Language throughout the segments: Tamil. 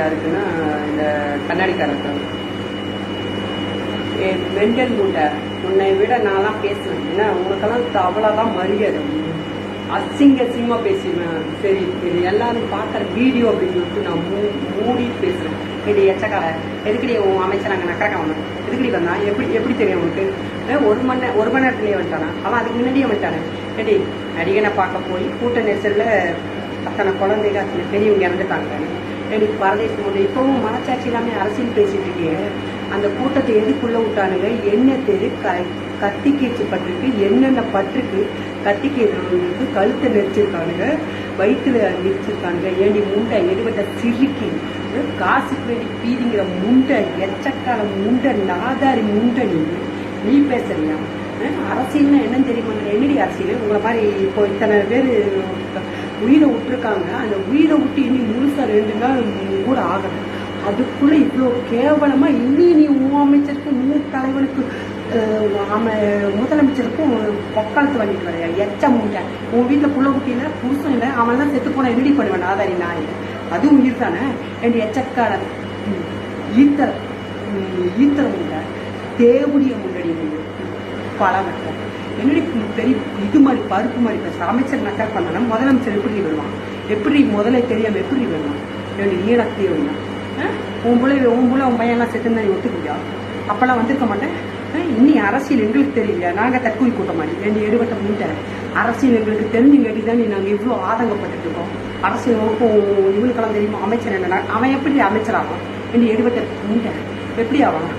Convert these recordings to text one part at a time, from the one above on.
யாருக்குன்னா இந்த கண்ணாடிக்காரருக்கு மென்டல் மூட்டை உன்னை விட நான்லாம் பேசுவேன். ஏன்னா உங்களுக்கெல்லாம் அவ்வளோதான் மரியாதை. அசிங்க அசிங்கமாக பேசிடுவேன். சரி இது எல்லாரும் பார்க்குற வீடியோ அப்படின்னு சொல்லிட்டு நான் மூ மூடி பேசுகிறேன் இது எச்சக்கால எதுக்கடி உன் அமைச்சர் அங்கே நக்கரக்கா எதுக்கடி வந்தான்? எப்படி எப்படி தெரியும் உனக்கு? ஒரு மணி நேரம் ஒரு மணி நேரத்துலேயே வந்துட்டானா? அவன் அதுக்கு முன்னாடியே வந்துட்டானே. ஏடி நடிகனை பார்க்க போய் கூட்ட நெரிசலில் அத்தனை குழந்தைங்க அத்தனை பெரியவங்க இறந்துட்டாங்க. எனக்கு பரதேசம் உண்டு. இப்பவும் மனச்சாட்சி இல்லாமல் அரசியல் பேசிட்டு இருக்கே அந்த கூட்டத்தை எதுக்குள்ள விட்டானுங்க? என்ன தெரு க கத்தி கேச்சு பட்டிருக்கு என்னென்ன பட்டிருக்கு? கத்தி கீச்சுறவங்களுக்கு கழுத்தை நெரிச்சிருக்கானுங்க வயிற்றுல நெரிச்சிருக்கானுங்க. ஏண்டி முண்டை எடுபட்ட சிரிக்கி. காசுக்கு வேண்டி பீதிங்கிற முண்டை எச்சக்கால முண்டை நாதாரி முண்டை நீ. நீ பேசுறியா? அரசியல்னா என்னன்னு தெரியுமா என்னடி அரசியல்? உங்களை மாதிரி இப்போ இத்தனை பேர் உயிரை விட்டுருக்காங்க. அந்த உயிரை விட்டு இனி முழுசா ரெண்டு நாள் கூட ஆகணும். அதுக்குள்ள இவ்வளோ கேவலமா இனி நீ உன் அமைச்சருக்கும் நீ தலைவனுக்கு அஹ், முதலமைச்சருக்கும் பொக்காலத்து வாங்கிட்டு வரையா? எச்ச முட்டை. உன் வீட்டில் புள்ள குட்டியில் புருஷன் இல்லை அவன்லாம் செத்து போனா என்னடி பண்ணுவேன் ஆதாரி நாய்? அதுவும் உயிர் தானே? என் எச்சக்காரன் ஈத்தர ஈத்தர் ஈத்தர தேவுடைய தேவடிய முன்னாடி பழவட்டம் என்னடி பெரிய இது மாதிரி பருப்பு மாதிரி பேசுற அமைச்சர் நக்கர் பண்ணனா முதலமைச்சர் எப்படி வருவான்? எப்படி முதல்ல தெரியாம எப்படி வருவான்? என்னுடைய ஈழத்தே வருவான் உன் பிள்ளை உன் பிள்ளை உன் பையன்லாம் செத்து நீ அப்போல்லாம் வந்திருக்க மாட்டேன். இன்னி அரசியல் எங்களுக்கு தெரியல நாங்கள் தற்கொலை கூட்ட மாட்டேன் ரெண்டு எடுபட்ட முட்டை. அரசியல் எங்களுக்கு தெரிஞ்சுங்காட்டி தான் நீ நாங்கள் இவ்வளோ ஆதங்கப்பட்டு இருக்கோம். அரசியல் உனக்கும் இவனுக்கெல்லாம் தெரியுமா? அமைச்சர் என்ன அவன் எப்படி அமைச்சராகும் ரெண்டு எடுபட்ட முட்டை. எப்படி ஆவான்?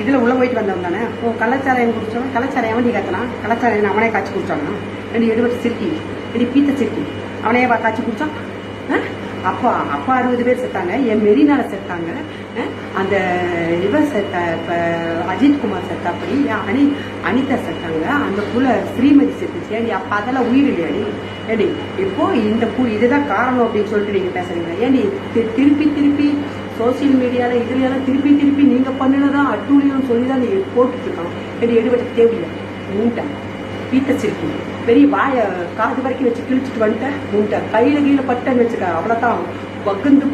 இதில் உள்ள போயிட்டு வந்தவன் தானே? ஓ கலாச்சாரம் குடிச்சவன் கலாச்சாரம் அவன் கத்தனா கலாச்சாரம் அவனே காய்ச்சி குடித்தானா ரெண்டு எடுபட்டு சிரிக்கி. ரெண்டு பீத்த சிரிக்கி. அவனே பா காய்ச்சி குடிச்சான்? அப்பா அப்பா அறுபது பேர் செத்தாங்க என் மெரினால செத்தாங்க அந்த இவன் செத்த இப்போ அஜித்குமார் செத்தா அப்படி என் அனி அனிதா செத்தாங்க அந்த புள்ள ஸ்ரீமதி செத்துச்சு. ஏண்டி அப்போ அதெல்லாம் உயிர் இல்லையாடி ஏடி இப்போ இந்த பூ இதுதான் காரணம் அப்படின்னு சொல்லிட்டு நீங்கள் பேசுறீங்க. ஏண்டி திருப்பி திருப்பி சோசியல் மீடியாவில் இதுலயெல்லாம் திருப்பி திருப்பி நீங்கள் பண்ணினதான் அட்டூழியம் சொல்லி தான் நீங்க போட்டுட்டு இருக்கோம் எடுபட்ட தேவையில்லை. மூட்டை. வீட்டை சிரிக்கி. பெரிய வாய காது வரைக்கும் வச்சு கிழிச்சிட்டு வந்துட்டேன் மூட்டை. கையில் கீழே பட்டன்னு வச்சுக்க அவ்வளோதான் வகுந்து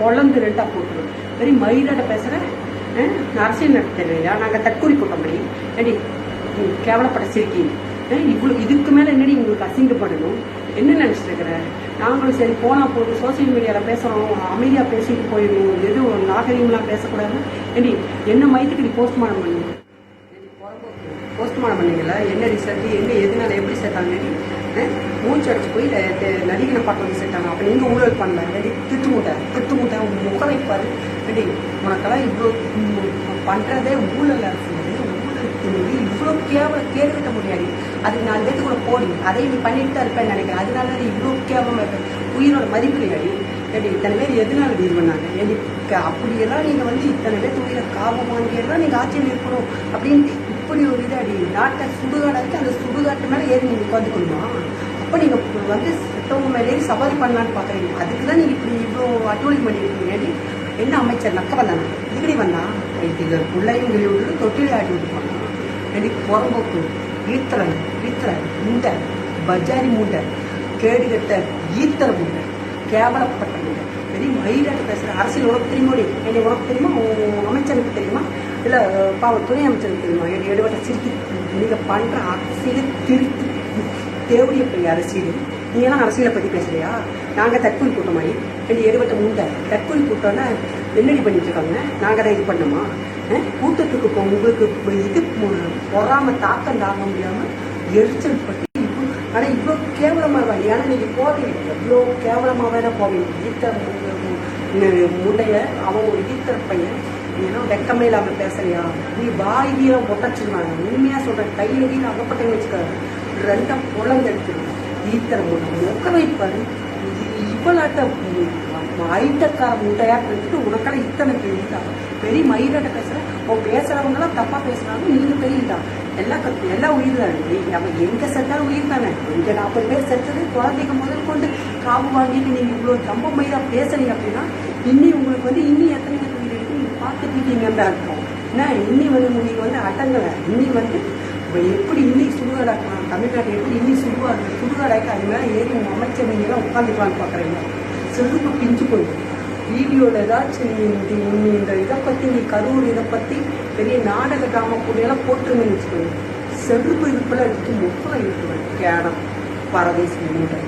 பொழந்து ரெண்டாக போட்டுரும். பெரிய மயிலாட பேசுகிறேன் அஹ், அரசியல் நடத்த தெரியலையா? நாங்கள் தற்கொலை கூட்டம் பண்ணி ஏடி கேவலப்பட கேவலப்பட்ட சிரிக்கி. இதுக்கு மேலே என்னடி உங்களுக்கு அசிங்கப்படணும் என்ன நினச்சிருக்கிற? நாங்களும் சரி போனால் போதும் சோசியல் மீடியாவில் பேசுகிறோம் அமைதியாக பேசிட்டு போயிடணும் எதுவும் நாகரீகம்லாம் பேசக்கூடாது. ஏடி என்ன மயத்துக்கு நீ போஸ்ட்மார்ட்டம் பண்ணணும் போஸ்ட்மார்ட்டம் பண்ணீங்களா என்ன ரிசல்ட் எங்கே எதுனால எப்படி சேர்த்தாங்க மூச்சு அடிச்சு போய் நடிகனை பார்க்க வந்து சேர்த்தாங்க அப்போ நீங்கள் ஊழல் பண்ணல ரெடி திட்டு மூட்டை திட்டு மூட்டை உன் முகம் வைப்பாரு உனக்கெல்லாம் இவ்வளோ பண்ணுறதே ஊழல் அரசு. இவ்வளோ கேவல கேடு கட்ட முடியாது அதுக்கு நாலு பேர்த்து கூட போடி. அதை நீ பண்ணிட்டு தான் இருப்பேன்னு நினைக்கிறேன். அதனால நீ இவ்வளோ கேவமாக இருப்பேன் உயிரோட மதிப்பு இல்லையாடி ஏடி இத்தனை பேர் எதனால இது பண்ணாங்க? ஏடி அப்படியெல்லாம் நீங்கள் வந்து இத்தனை பேர் உயிரை காவம் வாங்கியெல்லாம் நீங்கள் ஆட்சியில் இருக்கணும் அப்படின்னு இப்படி ஒரு இதாடி. நாட்டை சுடுகாடு இருக்கு அந்த சுடுகாட்டு மேலே ஏறி நீங்கள் உட்காந்துக்கணுமா? அப்போ நீங்கள் வந்து செத்தவங்க மேலே சவாரி பண்ணலான்னு பார்க்குறீங்க அதுக்கு தான் நீங்கள் இப்படி இவ்வளோ அட்டூழி பண்ணியிருக்கீங்க என்ன அமைச்சர் நக்க வந்தானா இப்படி வந்தா இது பிள்ளையும் கிளி விட்டுட்டு ஆட்டி விட்டுருப்பாங்க போனான் புறம்போக்கு ஈத்தரன் ஈத்தரன் முண்டை பஜாரி மூண்டை கேடு கட்ட ஈத்தலை கேவலப்பட்ட மூண்டை. பெரிய மயிலாட்டு பேசுகிற அரசியல் உனக்கு தெரியுமோடி என்னை உனக்கு தெரியுமா? அமைச்சருக்கு தெரியுமா? இல்லை பாவ துணை அமைச்சருக்கு தெரியுமா? என்னை எடுபட்ட சிரிக்கி நீங்கள் பண்ணுற அரசியல் திருத்தி தேவடிய பெரிய அரசியல். நீ அரசியலை பற்றி பேசுகிறியா நாங்கள் தற்கொலை கூட்டம் மாதிரி என்னை எடுவட்ட முண்டை. தற்கொலை கூட்டம்னா என்னடி பண்ணிட்டு இருக்காங்க? நாங்கள் தான் இது பண்ணோமா கூட்டத்துக்கு இப்போ உங்களுக்கு இது பொறாம தாக்கம் தாங்க முடியாமல் எரிச்சல் பட்டு இப்போ இவ்வளோ கேவலமாக ஏன்னா நீங்கள் போவீங்க எவ்வளோ கேவலமாக வேணா போவீங்க ஈத்த முண்டைய அவன் ஒரு ஈத்தர் பையன். ஏன்னா வெக்கமே இல்லாமல் பேசுறியா நீ வாய் வீரம் உண்மையாக சொல்கிறேன் கையில் கையில கீழே அகப்பட்டேன்னு வச்சுக்காரு ரெண்டா பொழந்தெடுத்து ஈத்தர முட்டை மொக்க வைப்பாரு. இது ஐட்டக்கார முட்டையாக எடுத்துட்டு உனக்கெல்லாம் இத்தனை பெரியதா பெரிய மயிலாட்ட பேசுற அவன் பேசுறவங்க எல்லாம் தப்பா பேசுறாங்க நீங்க பெரியதா எல்லா கத்து எல்லாம் உயிர் தானே. அவன் எங்க செத்தாலும் உயிர் தானே. இங்க நாற்பது பேர் செத்தது குழந்தைங்க முதல் கொண்டு காப்பு வாங்கிட்டு நீங்க இவ்வளவு ரொம்ப மயிலா பேசுறீங்க அப்படின்னா இன்னி உங்களுக்கு வந்து இன்னி எத்தனை பேர் உயிர் இருக்கு? நீங்க பார்த்துட்டு தான் இருக்கும் என்ன இன்னி வந்து உங்களுக்கு வந்து அட்டங்கலை இன்னி வந்து எப்படி இன்னி சுடுகாடாக்கலாம் தமிழ்நாட்டில் எப்படி இன்னி சுடுகாடு சுடுகாடாக்கி அது மேலே ஏறி அமைச்சர் நீங்க உட்காந்துக்கலான்னு பார்க்குறீங்க செருப்பு பிஞ்சு வீடியோவில் ஏதாச்சும் நீ இந்த இந்த இதை பற்றி நீ கரூர் இதை பற்றி பெரிய நாடக ட்ராமா கூடியெல்லாம் போட்டுருந்தேன்னு வச்சுக்கோங்க. செருப்பு இதுக்குள்ளே எடுத்து முப்பதை இருக்கு கேடம். பரதேசி மூட்டை